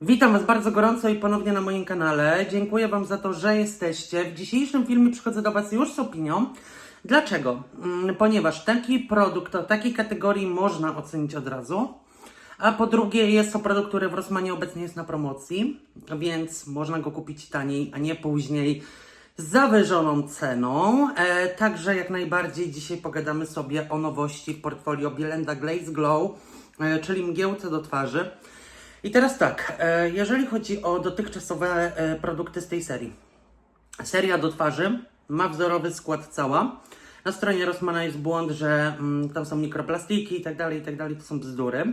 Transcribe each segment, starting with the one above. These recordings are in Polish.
Witam Was bardzo gorąco i ponownie na moim kanale. Dziękuję Wam za to, że jesteście. W dzisiejszym filmie przychodzę do Was już z opinią. Dlaczego? Mm, Ponieważ taki produkt o takiej kategorii można ocenić od razu. A po drugie, jest to produkt, który w Rosmanie obecnie jest na promocji, więc można go kupić taniej, a nie później z zawyżoną ceną. E, także jak najbardziej dzisiaj pogadamy sobie o nowości w portfolio Bielenda Glaze Glow, e, czyli mgiełce do twarzy. I teraz tak, e, jeżeli chodzi o dotychczasowe e, produkty z tej serii. Seria do twarzy ma wzorowy skład cała. Na stronie Rossmana jest błąd, że mm, tam są mikroplastiki i tak dalej, i tak dalej, to są bzdury.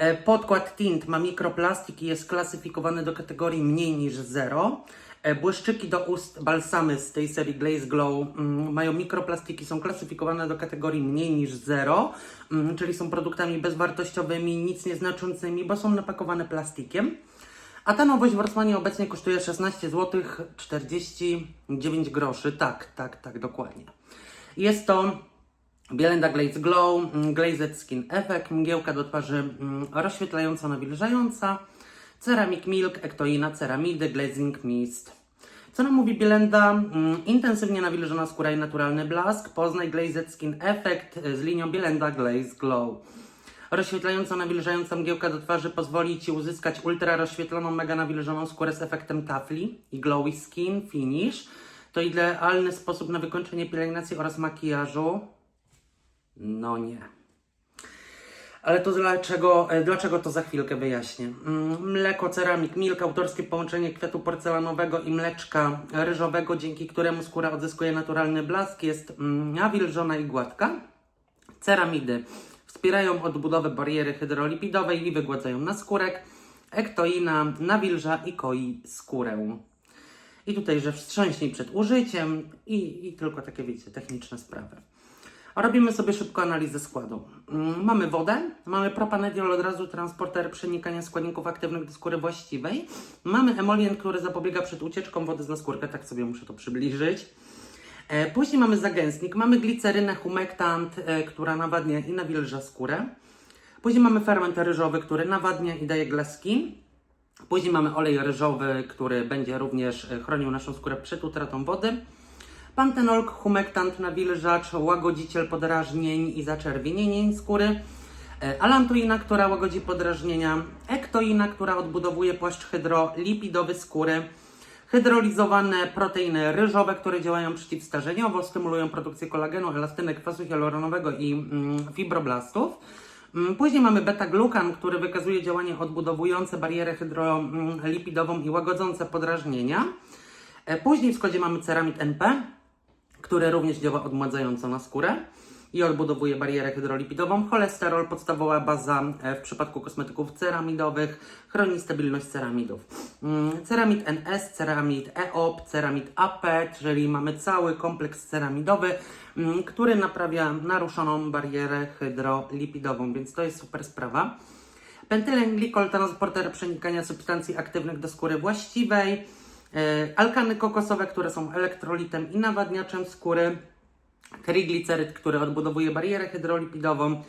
E, Podkład tint ma mikroplastik i jest klasyfikowany do kategorii mniej niż 0. E, Błyszczyki do ust, balsamy z tej serii Glaze Glow mm, mają mikroplastiki, są klasyfikowane do kategorii mniej niż 0, mm, czyli są produktami bezwartościowymi, nic nieznaczącymi, bo są napakowane plastikiem. A ta nowość w Rossmanie obecnie kosztuje 16 zł 49 groszy. Tak, tak, tak, dokładnie. Jest to Bielenda Glaze Glow, mm, Glazed Skin Effect, mgiełka do twarzy mm, rozświetlająca, nawilżająca, Ceramic Milk, Ektoina, Ceramidy, Glazing Mist. Co nam mówi Bielenda? Mm, Intensywnie nawilżona skóra i naturalny blask. Poznaj Glazed Skin Effect y, z linią Bielenda Glaze Glow. Rozświetlająca, nawilżająca mgiełka do twarzy pozwoli Ci uzyskać ultra rozświetloną, mega nawilżoną skórę z efektem tafli i glowy skin finish. To idealny sposób na wykończenie pielęgnacji oraz makijażu. No nie. Ale to dlaczego, e, dlaczego to za chwilkę wyjaśnię. Mm, Mleko ceramik, milk, autorskie połączenie kwiatu porcelanowego i mleczka ryżowego, dzięki któremu skóra odzyskuje naturalny blask, jest mm, nawilżona i gładka. Ceramidy wspierają odbudowę bariery hydrolipidowej i wygładzają naskórek. Ektoina nawilża i koi skórę. I tutaj, że wstrząśnij przed użyciem i, i tylko takie, wiecie, techniczne sprawy. Robimy sobie szybko analizę składu. Mm, Mamy wodę, mamy propanediol od razu transporter przenikania składników aktywnych do skóry właściwej. Mamy emolient, który zapobiega przed ucieczką wody z naskórka, tak sobie muszę to przybliżyć. E, Później mamy zagęstnik, mamy glicerynę, humektant, e, która nawadnia i nawilża skórę. Później mamy ferment ryżowy, który nawadnia i daje glaski. Później mamy olej ryżowy, który będzie również e, chronił naszą skórę przed utratą wody. Pantenol, humektant, nawilżacz, łagodziciel podrażnień i zaczerwienień skóry. E, Alantoina, która łagodzi podrażnienia. Ektoina, która odbudowuje płaszcz hydrolipidowy skóry. Hydrolizowane proteiny ryżowe, które działają przeciwstarzeniowo, stymulują produkcję kolagenu, elastynek, kwasu hialuronowego i mm, fibroblastów. Mm, Później mamy beta-glukan, który wykazuje działanie odbudowujące barierę hydrolipidową i łagodzące podrażnienia. E, Później w składzie mamy ceramid NP, który również działa odmładzająco na skórę i odbudowuje barierę hydrolipidową. Cholesterol, podstawowa baza e, w przypadku kosmetyków ceramidowych, chroni stabilność ceramidów. Mm, Ceramid NS, ceramid EOP, ceramid AP, czyli mamy cały kompleks ceramidowy, mm, który naprawia naruszoną barierę hydrolipidową, więc to jest super sprawa. Pentylen glikol, transporter przenikania substancji aktywnych do skóry właściwej. E, Alkany kokosowe, które są elektrolitem i nawadniaczem skóry. Trigliceryd, który odbudowuje barierę hydrolipidową.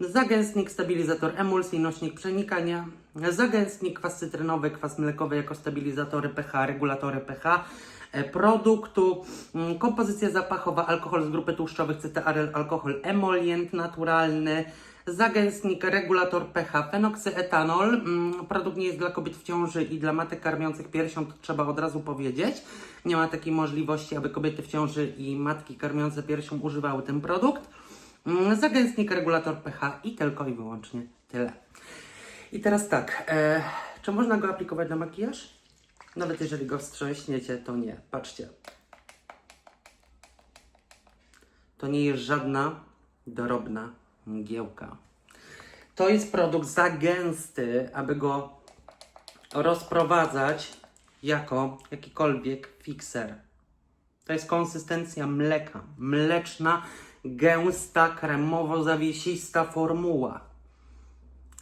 Zagęstnik, stabilizator emulsji, nośnik przenikania. Zagęstnik, kwas cytrynowy, kwas mlekowy jako stabilizatory pH, regulatory pH e, produktu. Mm, Kompozycja zapachowa, alkohol z grupy tłuszczowych, cytearyl, alkohol emolient naturalny. Zagęstnik, regulator pH, fenoksyetanol. Mm, Produkt nie jest dla kobiet w ciąży i dla matek karmiących piersią, to trzeba od razu powiedzieć. Nie ma takiej możliwości, aby kobiety w ciąży i matki karmiące piersią używały ten produkt. Mm, Zagęstnik, regulator pH i tylko i wyłącznie tyle. I teraz tak, e, czy można go aplikować na makijaż? Nawet jeżeli go wstrząśniecie, to nie. Patrzcie. To nie jest żadna dorobna mgiełka. To jest produkt za gęsty, aby go rozprowadzać jako jakikolwiek fixer. To jest konsystencja mleka. Mleczna, gęsta, kremowo-zawiesista formuła.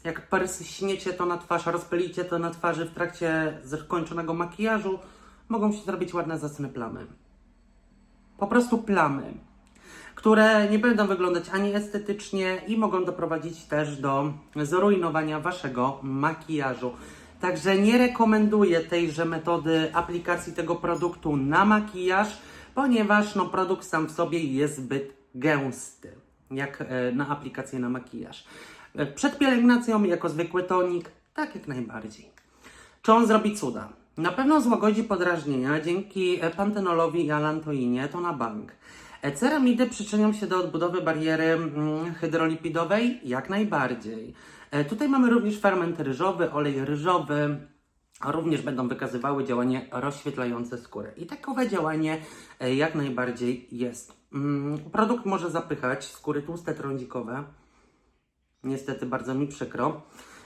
Jak pryśniecie to na twarz, rozpylicie to na twarzy w trakcie zakończonego makijażu, mogą się zrobić ładne zasne plamy. Po prostu plamy, które nie będą wyglądać ani estetycznie i mogą doprowadzić też do zrujnowania waszego makijażu. Także nie rekomenduję tejże metody aplikacji tego produktu na makijaż, ponieważ no, produkt sam w sobie jest zbyt gęsty, jak e, na aplikację na makijaż. E, Przed pielęgnacją jako zwykły tonik, tak jak najbardziej. Czy on zrobi cuda? Na pewno złagodzi podrażnienia dzięki e, pantenolowi i alantoinie, to na bank. Ceramidy przyczynią się do odbudowy bariery mm, hydrolipidowej? Jak najbardziej. E, Tutaj mamy również ferment ryżowy, olej ryżowy, również będą wykazywały działanie rozświetlające skórę. I takowe działanie e, jak najbardziej jest. Mm, Produkt może zapychać skóry tłuste trądzikowe, Niestety bardzo mi przykro.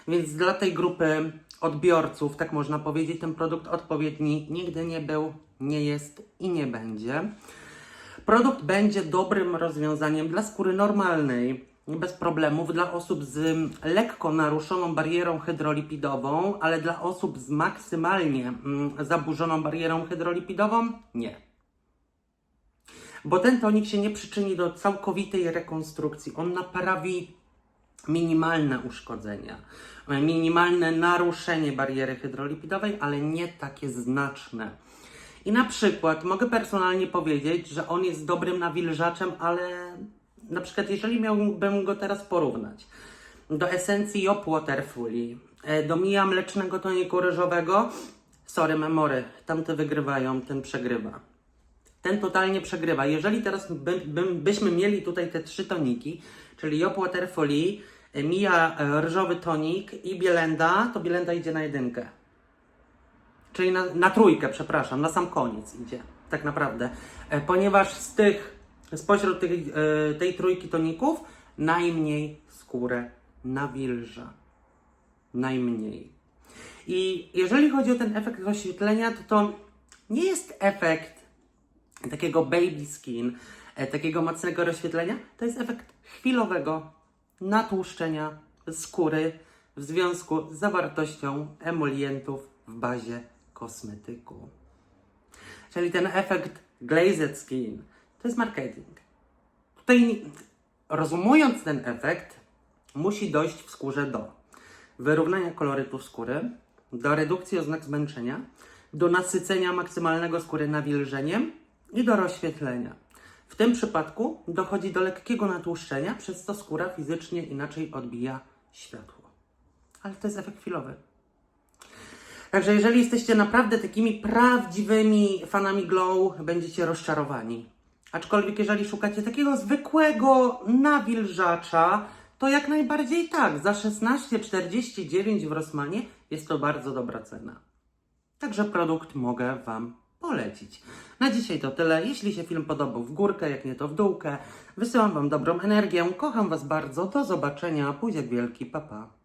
Więc dla tej grupy odbiorców, tak można powiedzieć, ten produkt odpowiedni nigdy nie był, nie jest i nie będzie. Produkt będzie dobrym rozwiązaniem dla skóry normalnej, bez problemów, dla osób z lekko naruszoną barierą hydrolipidową, ale dla osób z maksymalnie mm, zaburzoną barierą hydrolipidową nie. Bo ten tonik się nie przyczyni do całkowitej rekonstrukcji. On naprawi minimalne uszkodzenia, minimalne naruszenie bariery hydrolipidowej, ale nie takie znaczne. I na przykład mogę personalnie powiedzieć, że on jest dobrym nawilżaczem, ale na przykład jeżeli miałbym go teraz porównać do esencji Yop Waterfully, e, do Mija mlecznego toniku ryżowego, sorry memory, tamte wygrywają, ten przegrywa ten totalnie przegrywa. Jeżeli teraz by, by, byśmy mieli tutaj te trzy toniki, czyli Yop Waterfully, e, Mija e, ryżowy tonik i Bielenda, to Bielenda idzie na jedynkę. Czyli na, na trójkę, przepraszam, na sam koniec idzie, tak naprawdę. E, Ponieważ z tych, spośród tej, e, tej trójki toników, najmniej skórę nawilża. Najmniej. I jeżeli chodzi o ten efekt rozświetlenia, to to nie jest efekt takiego baby skin, e, takiego mocnego rozświetlenia, to jest efekt chwilowego natłuszczenia skóry w związku z zawartością emolientów w bazie kosmetyku. Czyli ten efekt glazed skin to jest marketing. Tutaj, rozumując ten efekt, musi dojść w skórze do wyrównania kolorytu skóry, do redukcji oznak zmęczenia, do nasycenia maksymalnego skóry nawilżeniem i do rozświetlenia. W tym przypadku dochodzi do lekkiego natłuszczenia, przez co skóra fizycznie inaczej odbija światło. Ale to jest efekt chwilowy. Także jeżeli jesteście naprawdę takimi prawdziwymi fanami glow, będziecie rozczarowani. Aczkolwiek jeżeli szukacie takiego zwykłego nawilżacza, to jak najbardziej tak. Za 16,49 w Rossmanie jest to bardzo dobra cena. Także produkt mogę Wam polecić. Na dzisiaj to tyle. Jeśli się film podobał w górkę, jak nie to w dółkę, wysyłam Wam dobrą energię. Kocham Was bardzo. Do zobaczenia. Buziak wielki. Pa, pa.